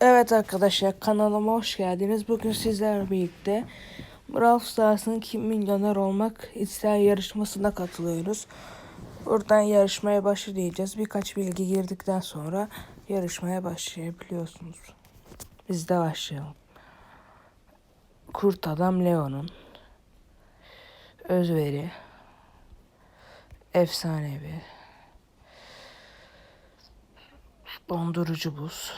Evet arkadaşlar kanalıma hoş geldiniz. Bugün sizlerle birlikte Brawl Stars'ın kim milyoner olmak ister yarışmasına katılıyoruz. Buradan yarışmaya başlayacağız. Birkaç bilgi girdikten sonra yarışmaya başlayabiliyorsunuz. Biz de başlayalım. Kurt Adam Leon'un Özveri Efsanevi Dondurucu buz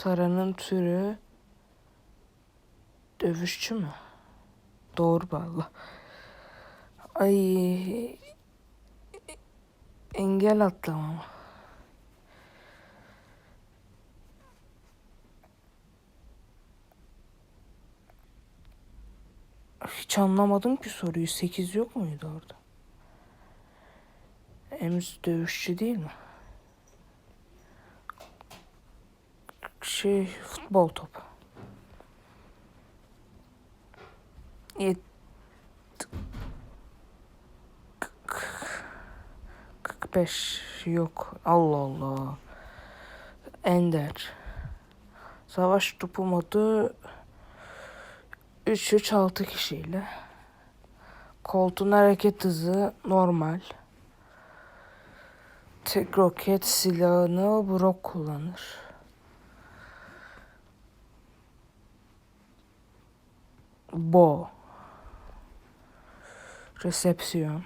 Taranın türü dövüşçü mü? Doğru valla. Ay engel atlama. Hiç anlamadım ki soruyu. 8 yok muydu orada? Emz dövüşçü değil mi? Şey futbol topu. Yet 45 yok. Allah Allah. Ender. Savaş topu modu 3-3-6 kişiyle. Koltuğun hareket hızı normal. Tek roket silahını Brock kullanır. Bo. Resepsiyon.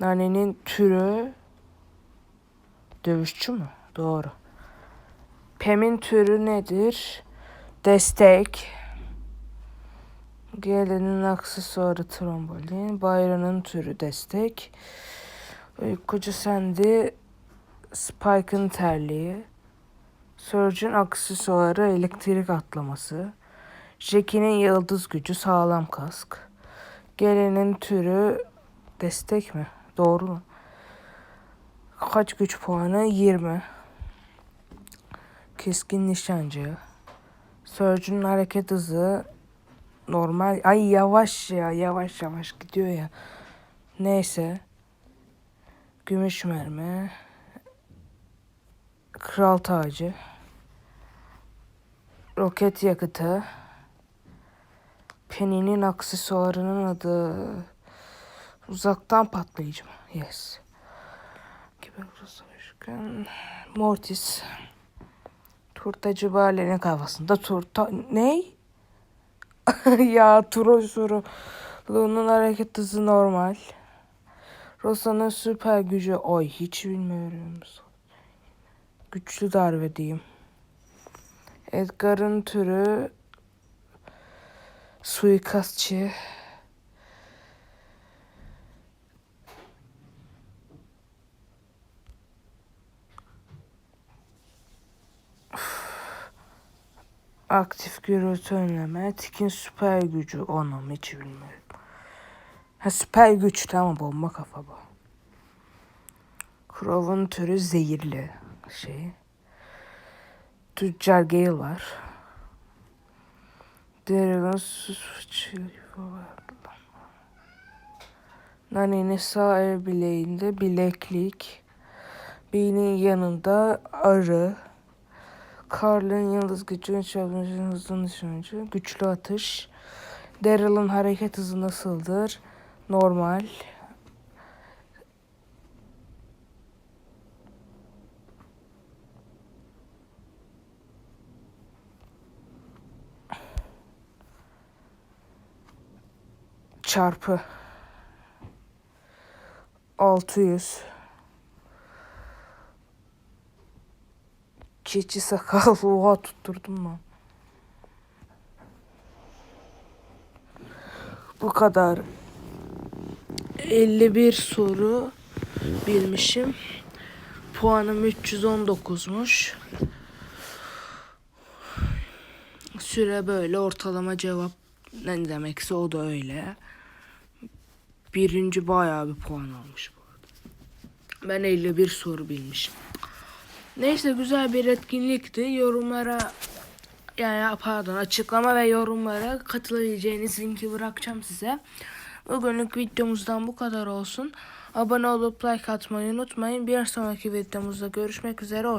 Nanenin türü dövüşçü mü? Doğru. Pem'in türü nedir? Destek. Gelinin aksesuarı trombolin. Bayrağının türü destek. Uykucu sendi. Spike'ın terliği. Surge'ın aksesuarı elektrik atlaması. Jackie'nin yıldız gücü sağlam kask. Gelinin türü destek mi? Doğru mu? Kaç güç puanı? 20. Keskin nişancı. Surge'un hareket hızı normal. Ay yavaş ya yavaş yavaş gidiyor ya. Neyse. Gümüş mermi. Kral tacı. Roket yakıtı. Penny'nin aksesuarının adı uzaktan patlayıcı mı? Yes. Kiber savaşırken Mortis. Turtacı Bale'nin kafasında turta... Ney? ya Turo soru. Lu'nun hareket hızı normal. Rosa'nın süper gücü oy hiç bilmiyorum. Güçlü darbe diyeyim. Edgar'ın türü suikastçı. Aktif gürültü önleme. Tikin süper gücü. Onu hiç bilmiyorum. Ha süper güç tamam bomba kafa bu. Crow'un türü zehirli şey. Tüccar Gale var. Nani'nin sağ el bileğinde bileklik. B'nin yanında arı. Carl'ın yıldız gücü, çabukluğun hızlı nişancı, güçlü atış. Daryl'ın hareket hızı nasıldır? Normal. Çarpı. 600. Keçi sakal. Oha tutturdum mu? Bu kadar. 51 soru bilmişim. Puanım 319'muş. Süre böyle ortalama cevap ne demekse o da öyle. Birinci bayağı bir puan almış bu arada. Ben 51 soru bilmişim. Neyse güzel bir etkinlikti. Yorumlara yani pardon açıklama ve yorumlara katılabileceğiniz linki bırakacağım size. Bugünlük videomuzdan bu kadar olsun. Abone olup like atmayı unutmayın. Bir sonraki videomuzda görüşmek üzere.